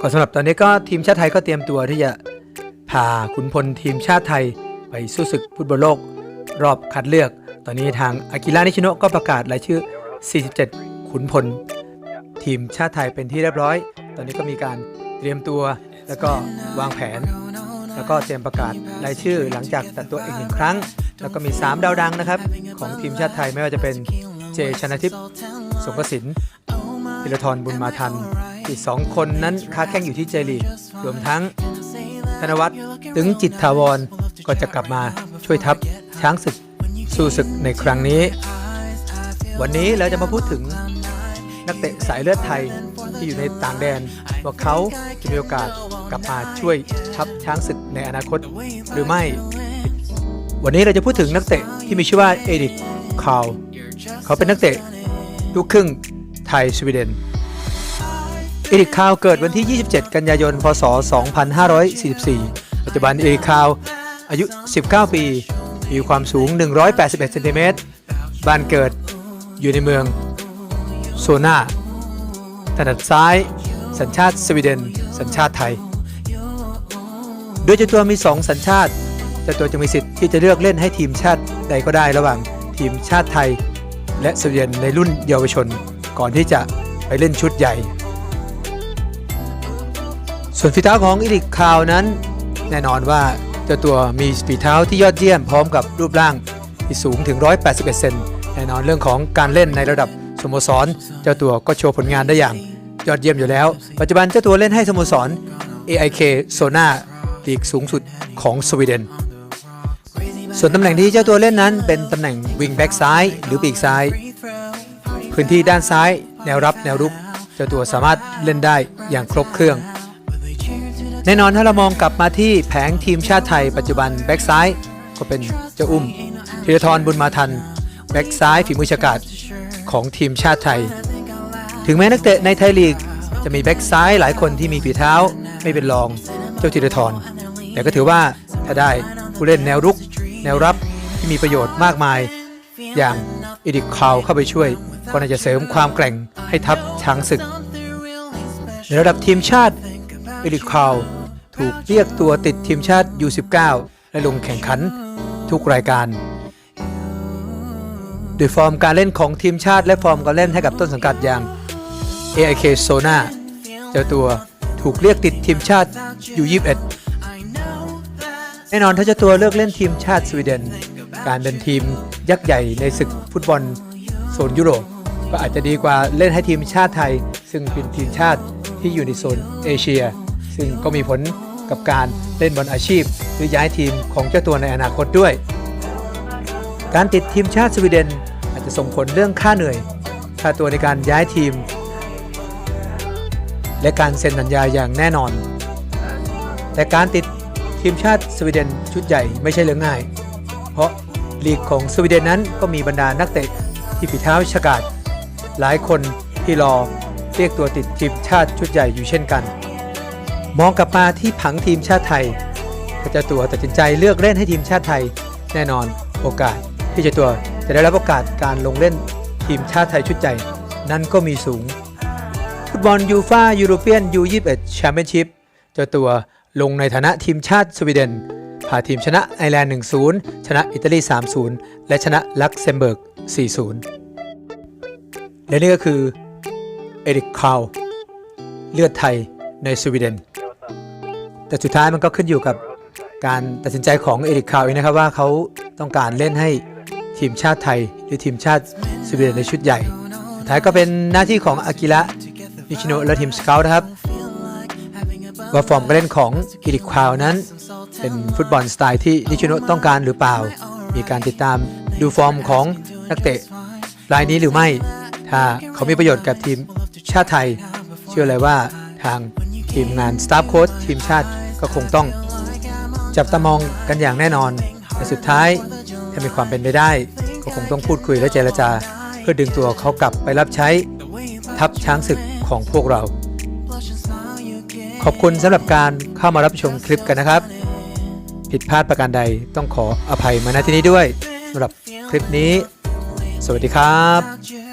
ก็สำหรับตอนนี้ก็ทีมชาติไทยก็เตรียมตัวที่จะพาขุนพลทีมชาติไทยไปสู้ศึกฟุตบอลโลก รอบคัดเลือก ตอนนี้ทางอากิระนิชิโนะก็ประกาศรายชื่อ 47 ขุนพล ทีมชาติไทยเป็นที่เรียบร้อย ตอนนี้ก็มีการเตรียมตัวแล้วก็วางแผน แล้วก็เตรียมประกาศรายชื่อหลังจากตัดตัวอีกหนึ่งครั้ง แล้วก็มี 3 ดาวดังนะครับ ของทีมชาติไทยไม่ว่าจะเป็นเจชนะทิพย์สงกสินพิรทรบุญมาทัน อีก 2 คนนั้นค้าแข่งอยู่ที่เจลีรวมทั้ง ธนวัฒน์ตึงจิตถาวรก็จะกลับมาช่วยทัพช้างศึกสู้ศึกในครั้งนี้ วันนี้เราจะมาพูดถึงนักเตะสายเลือดไทยที่อยู่ในต่างแดน ว่าเขาจะมีโอกาสกลับมาช่วยทัพช้างศึกในอนาคตหรือไม่ วันนี้เราจะพูดถึงนักเตะที่มีชื่อว่าเอริกคาลเขาเป็นนักเตะลูกครึ่งไทยสวีเดน เอริกคาวเกิดวันที่ 27 กันยายน พศ 2544 ปัจจุบันเอริกคาวอายุ 19 ปี มีความสูง 181เซนติเมตร บ้านเกิดอยู่ในเมืองโซนาถนัดซ้าย สัญชาติสวีเดน สัญชาติไทย โดยเจ้าตัวมี 2 สัญชาติเจ้าตัวจะมีสิทธิ์ที่จะเลือกเล่นให้ทีมชาติใดก็ได้ระหว่างทีมชาติไทย และสวีเดนในรุ่นเยาวชน ก่อนที่จะไปเล่นชุดใหญ่ ส่วนฝีเท้าของอิริกคาวนั้น แน่นอนว่าเจ้าตัวมีฝีเท้าที่ยอดเยี่ยมพร้อมกับรูปร่างที่สูงถึง 181 เซนแน่นอนเรื่องของการเล่นในระดับสโมสร เจ้าตัวก็โชว์ผลงานได้อย่างยอดเยี่ยมอยู่แล้ว ปัจจุบันเจ้าตัวเล่นให้สโมสร AIK โซนาลีกสูงสุดของสวีเดน ส่วนตำแหน่งที่เจ้าตัวเล่นนั้น เป็นตำแหน่งวิงแบ็กซ้ายหรือปีกซ้าย พื้นที่ด้านซ้าย แนวรับแนวรุก เจ้าตัวสามารถเล่นได้อย่างครบเครื่อง แน่นอนถ้าเรามองกลับมาที่แผงทีมชาติไทยปัจจุบันแบ็กซ้ายก็เป็นเจ้าอุ้มธีรทรบุญมาทันแบ็กซ้ายฝีมือฉกาจของทีมชาติไทย ถึงแม้นักเตะในไทยลีก จะมีแบ็กซ้ายหลายคนที่มีฝีเท้าไม่เป็นรองเจ้าธีรทรแต่ก็ถือว่าถ้าได้ผู้เล่นแนวรุก แนวรับที่มีประโยชน์มากมาย อย่างอีดิคคาวเข้าไปช่วย ก็น่าจะเสริมความแกร่งให้ทัพช้างศึก ในระดับทีมชาติอีดิคคาว ถูกเรียกตัวติดทีมชาติ U19 และลงแข่งขันทุกรายการด้วยฟอร์มการเล่นของทีมชาติและฟอร์มการเล่นให้กับต้นสังกัดอย่าง AIK Sona เจ้าตัวถูกเรียกติดทีมชาติ U21 แน่นอนถ้าเจ้าตัวเลือกเล่นทีมชาติสวีเดน การเป็นทีมยักษ์ใหญ่ในศึกฟุตบอลโซนยุโรปก็อาจจะดีกว่าเล่นให้ทีมชาติไทย ซึ่งเป็นทีมชาติที่อยู่ในโซนเอเชีย ซึ่งก็มีผล กับการเล่นบอลอาชีพ หรือย้ายทีมของเจ้าตัวในอนาคตด้วย การติดทีมชาติสวีเดนอาจจะส่งผลเรื่องค่าเหนื่อย ค่าตัวในการย้ายทีม และการเซ็นสัญญาอย่างแน่นอน แต่การติดทีมชาติสวีเดนชุดใหญ่ไม่ใช่เรื่องง่าย เพราะลีกของสวีเดนนั้นก็มีบรรดานักเตะที่ฝีเท้าฉกาจหลายคนที่รอเรียกตัวติดทีมชาติชุดใหญ่อยู่เช่นกัน มองกลับมาที่ผังทีมชาติไทยเจ้าตัวตัดสินใจเลือกเล่นให้ทีมชาติไทย แน่นอนโอกาสที่เจ้าตัวจะได้รับโอกาสการลงเล่นทีมชาติไทยชุดใหญ่นั้นก็มีสูง ฟุตบอลยูฟายูโรเปียนยู21แชมเปี้ยนชิพเจ้าตัวลงในฐานะทีมชาติสวีเดนพาทีมชนะไอร์แลนด์ 1-0 ชนะอิตาลี 3-0 และชนะลักเซมเบิร์ก 4-0 และนี่ก็คือเอริกคาวเลือดไทยในสวีเดน แต่สุดท้ายมันก็ขึ้นอยู่กับการตัดสินใจของเอริกคาวเองนะครับว่าเขาต้องการเล่นให้ทีมชาติไทย หรือทีมชาติสวีเดนในชุดใหญ่ สุดท้ายก็เป็นหน้าที่ของอากิระนิชิโนะและทีมสเกลนะครับว่าฟอร์มการเล่นของเอริกคาวนั้น เป็นฟุตบอลสไตล์ที่นิชิโนะต้องการหรือเปล่า มีการติดตามดูฟอร์มของนักเตะรายนี้หรือไม่ ถ้าเขามีประโยชน์กับทีมชาติไทย เชื่อเลยว่าทาง ทีมงานสตาฟโค้ชทีมชาติก็คงต้องจับตามองกันอย่างแน่นอนแต่สุดท้ายถ้ามีความเป็นไปได้ ก็คงต้องพูดคุยและเจรจา เพื่อดึงตัวเขากลับไปรับใช้ ทัพช้างศึกของพวกเรา ขอบคุณสำหรับการเข้ามารับชมคลิปกันนะครับ ผิดพลาดประการใดต้องขออภัยมาณที่นี้ด้วยสำหรับคลิปนี้ สวัสดีครับ